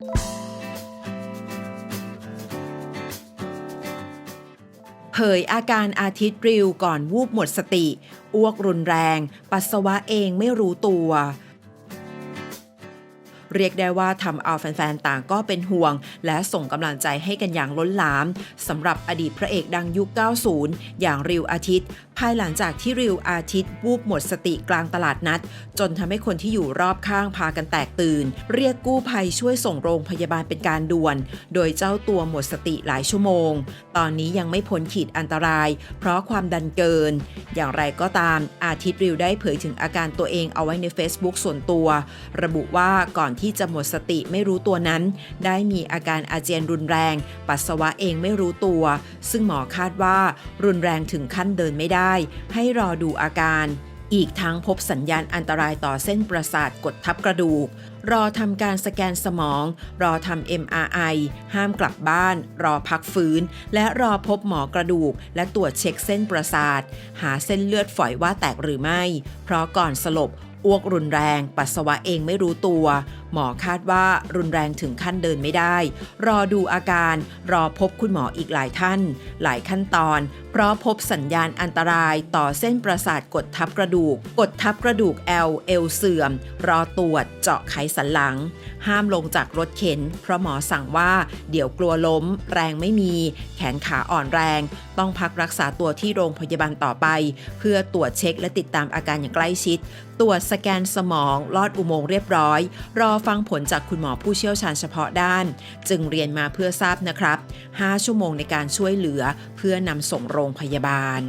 เผยอาการอาทิตย์ริวก่อนวูบหมดสติ อ้วกรุนแรง ปัสสาวะเองไม่รู้ตัว เรียกได้ว่าทำเอาแฟนๆ ต่างก็เป็นห่วง และส่งกำลังใจให้กันอย่างล้นหลามสำหรับอดีตพระเอกดังยุค 90 อย่างริวอาทิตย์ ภายหลังจากที่ริวอาทิตย์วูบหมดสติกลางตลาดนัด จนทำให้คนที่อยู่รอบข้างพากันแตกตื่น เรียกกู้ภัยช่วยส่งโรงพยาบาลเป็นการด่วน โดยเจ้าตัวหมดสติหลายชั่วโมง ตอนนี้ยังไม่พ้นขีดอันตราย เพราะความดันเกิน อย่างไรก็ตามอาทิตย์ริวได้เผยถึงอาการตัวเองเอาไว้ใน Facebook ส่วนตัว ระบุว่าก่อนที่จะหมดสติไม่รู้ตัวนั้น ได้มีอาการอาเจียนรุนแรง ปัสสาวะเองไม่รู้ตัว ซึ่งหมอคาดว่ารุนแรงถึงขั้นเดินไม่ได้ ให้รอดูอาการอีกทั้งพบสัญญาณอันตรายต่อเส้นประสาทกดทับกระดูก รอทำการสแกนสมอง รอทำ MRI ห้ามกลับบ้าน รอพักฟื้น และรอพบหมอกระดูก และตรวจเช็คเส้นประสาท หาเส้นเลือดฝอยว่าแตกหรือไม่ เพราะก่อนสลบอ้วกรุนแรง ปัสสาวะเองไม่รู้ตัว หมอคาดว่ารุนแรงถึงขั้นเดินไม่ได้ รอดูอาการ รอพบคุณหมออีกหลายท่าน หลายขั้นตอน เพราะพบสัญญาณอันตรายต่อเส้นประสาทกดทับกระดูก กดทับกระดูกแอลเอวเสื่อม รอตรวจ เจาะไขสันหลัง ห้ามลงจากรถเข็น เพราะหมอสั่งว่าเดี๋ยวกลัวล้ม แรงไม่มี แขนขาอ่อนแรง ต้องพักรักษาตัวที่โรงพยาบาลต่อไป เพื่อตรวจเช็คและติดตามอาการอย่างใกล้ชิด ตรวจสแกนสมอง ลอดอุโมงค์เรียบร้อย รอฟังผลจากคุณหมอผู้เชี่ยวชาญเฉพาะด้าน จึงเรียนมาเพื่อทราบนะครับ 5 ชั่วโมงในการช่วยเหลือเพื่อนำส่งโรงพยาบาล